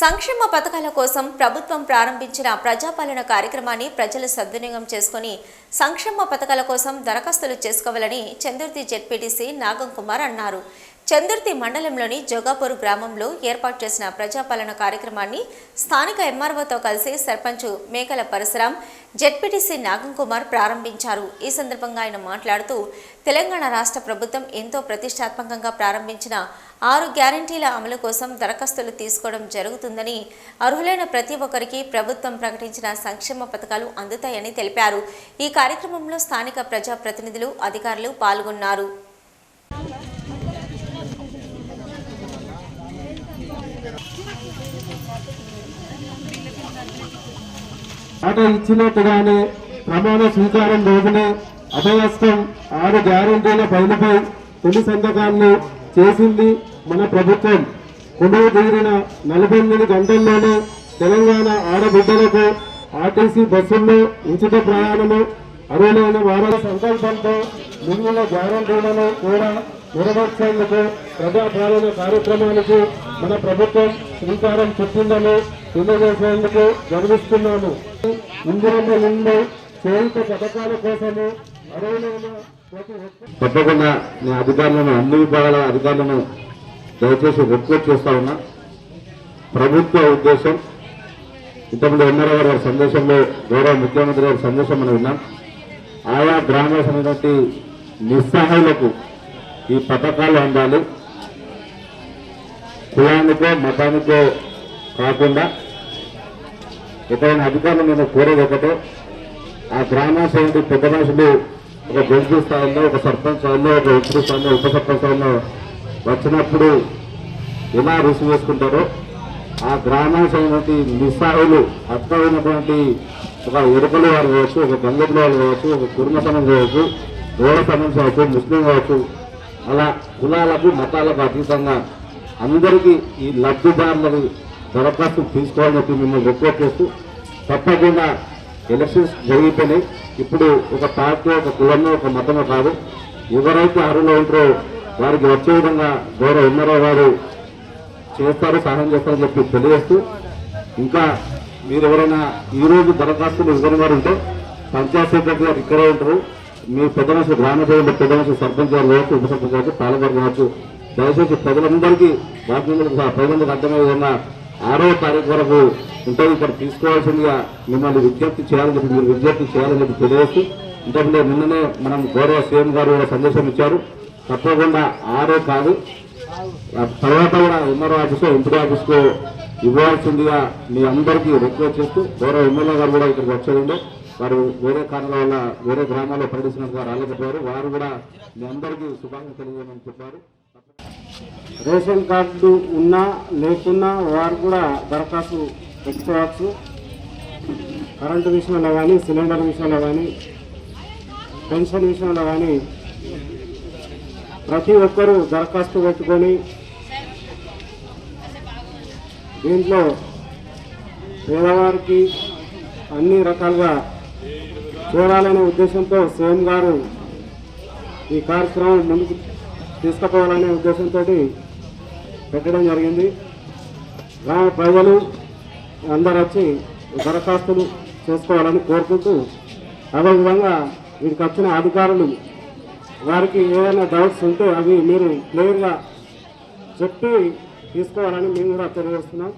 సంక్షేమ పథకాల కోసం ప్రభుత్వం ప్రారంభించిన ప్రజాపాలన కార్యక్రమాన్ని ప్రజలు సద్వినియోగం చేసుకుని సంక్షేమ పథకాల కోసం దరఖాస్తులు చేసుకోవాలని చందుర్తి జెడ్పీటీసీ నాగం కుమార్ అన్నారు. చందుర్తి మండలంలోని జోగాపూర్ గ్రామంలో ఏర్పాటు చేసిన ప్రజాపాలన కార్యక్రమాన్ని స్థానిక ఎంఆర్ఓతో కలిసి సర్పంచ్ మేకల పరశురాం జెడ్పీటీసీ నాగం కుమార్ ప్రారంభించారు. ఈ సందర్భంగా ఆయన మాట్లాడుతూ తెలంగాణ రాష్ట్ర ప్రభుత్వం ఎంతో ప్రతిష్టాత్మకంగా ప్రారంభించిన ఆరు గ్యారంటీల అమలు కోసం దరఖాస్తులు తీసుకోవడం జరుగుతుందని అర్హులైన ప్రతి ఒక్కరికి ప్రభుత్వం ప్రకటించిన సంక్షేమ పథకాలు అందుతాయని తెలిపారు. ఈ కార్యక్రమంలో స్థానిక ప్రజాప్రతినిధులు అధికారులు పాల్గొన్నారు. మాట ఇచ్చినట్టుగానే ప్రమాణ స్వీకారం రోజునే అభయస్థం ఆరు గ్యారంటీల పైనపై తొలి సంతకాన్ని చేసింది మన ప్రభుత్వం. కొనుగోలు తీరిన నలభై ఎనిమిది గంటల్లోనే తెలంగాణ ఆడబిడ్డలకు ఆర్టీసీ బస్సుల్లో ఉచిత ప్రయాణము అరువులైన వారాల సంకల్పంతో మిగిలిన గ్యారంటీలను కూడా నెరవేర్చేందుకు ప్రజాపాలన కార్యక్రమానికి మన ప్రభుత్వం శ్రీకారం చుట్టిందని తెలియజేసేందుకు గర్విస్తున్నాము. ముందు చేయుత పథకాల కోసము తప్పకుండా నా అధికారులను అన్ని విభాగాల అధికారులను దయచేసి రిక్వెస్ట్ చేస్తా ఉన్నా. ప్రభుత్వ ఉద్దేశం ఇంతకుముందు ఎన్ఆర్ఓ గారి సందేశంలో గౌరవ ముఖ్యమంత్రి గారి సందేశం మనం విన్నాం. ఆయా గ్రామాలైనటువంటి నిస్సహాయులకు ఈ పథకాలు అందాలి. కులానికో మతానికో కాకుండా ఎక్కడైనా అధికారులు నేను కోరేది ఒకటే ఆ గ్రామాశైలి పెద్ద మనుషులు ఒక జడ్జి స్థాయిలో ఒక సర్పంచ్ స్థాయిలో ఒక ఉపరి స్థాయిలో ఉప సర్పంచ్ స్థాయిలో వచ్చినప్పుడు ఎలా రుచి చేసుకుంటారో ఆ గ్రామాశైలి మిసాయిలు అర్థమైనటువంటి ఒక ఎరుకలు వారు కావచ్చు ఒక గంగతుల వారు కావచ్చు ఒక కుర్మ సమం కావచ్చు దూర సమం కావచ్చు ముస్లిం కావచ్చు అలా కులాలకు మతాలకు అతీతంగా అందరికీ ఈ లబ్ధిదారులకు దరఖాస్తు తీసుకోవాలని చెప్పి మిమ్మల్ని రిక్వెస్ట్ చేస్తూ తప్పకుండా ఎలక్షన్స్ జరిగిపోయినాయి. ఇప్పుడు ఒక పార్టీ ఒక కులమో ఒక మతమో కాదు ఎవరైతే అర్హులు ఉంటారో వారికి వచ్చే విధంగా గౌరవ ఎన్నరో వారు చేస్తారు సహాయం చేస్తారని చెప్పి తెలియజేస్తూ ఇంకా మీరు ఎవరైనా ఈ రోజు దరఖాస్తులు ఇవ్వని వారు ఉంటే పంచాయత్ సెక్రటరీ గారు ఇక్కడే ఉంటారు. మీ పెద్ద గ్రామ ప్రజలు పెద్ద సర్పంచ్ గారు కావచ్చు ఉప సర్పంచ్ కావచ్చు పాలకర్ కావచ్చు దయచేసి ప్రజలందరికీ బాధ్యతలకు ప్రజలకు అర్థమయ్యే విధంగా ఆరో తారీఖు వరకు ఉంటుంది ఇక్కడ తీసుకోవాల్సిందిగా మిమ్మల్ని విజ్ఞప్తి చేయాలని చెప్పి మీరు విజ్ఞప్తి చేయాలని చెప్పి తెలియజేస్తూ ఇంతకుముందే నిన్ననే మనం గౌరవ సీఎం గారు కూడా సందేశం ఇచ్చారు. తప్పకుండా ఆరో కాదు తర్వాత కూడా ఎంఆర్ఓ ఆఫీస్ ఎంపీ ఆఫీస్కు ఇవ్వాల్సిందిగా మీ అందరికీ రిక్వెస్ట్ చేస్తూ గౌరవ ఎమ్మెల్యే గారు కూడా ఇక్కడికి వచ్చేయండి వారు వేరే కారణాల వల్ల వేరే గ్రామాల్లో పర్యటిస్తున్నట్టుగా రాలేకపోయారు వారు కూడా మీ అందరికీ శుభాకాంక్షలు తెలియజేయమని చెప్పారు. రేషన్ కార్డు ఉన్నా లేకున్నా వారు కూడా దరఖాస్తు పెట్టుకోవచ్చు. కరెంటు విషయంలో కానీ సిలిండర్ విషయంలో కానీ పెన్షన్ విషయంలో కానీ ప్రతి ఒక్కరూ దరఖాస్తు పెట్టుకొని దీంట్లో పేదవారికి అన్ని రకాలుగా చూడాలనే ఉద్దేశంతో సీఎం గారు ఈ కార్యక్రమం ముందుకు తీసుకుపోవాలనే ఉద్దేశంతో పెట్టడం జరిగింది. గ్రామ ప్రజలు అందరు వచ్చి దరఖాస్తులు చేసుకోవాలని కోరుకుంటూ అదేవిధంగా వీరికి వచ్చిన అధికారులు వారికి ఏదైనా డౌట్స్ ఉంటే అవి మీరు క్లియర్గా చెప్పి తీసుకోవాలని మేము కూడా తెలియజేస్తున్నాం.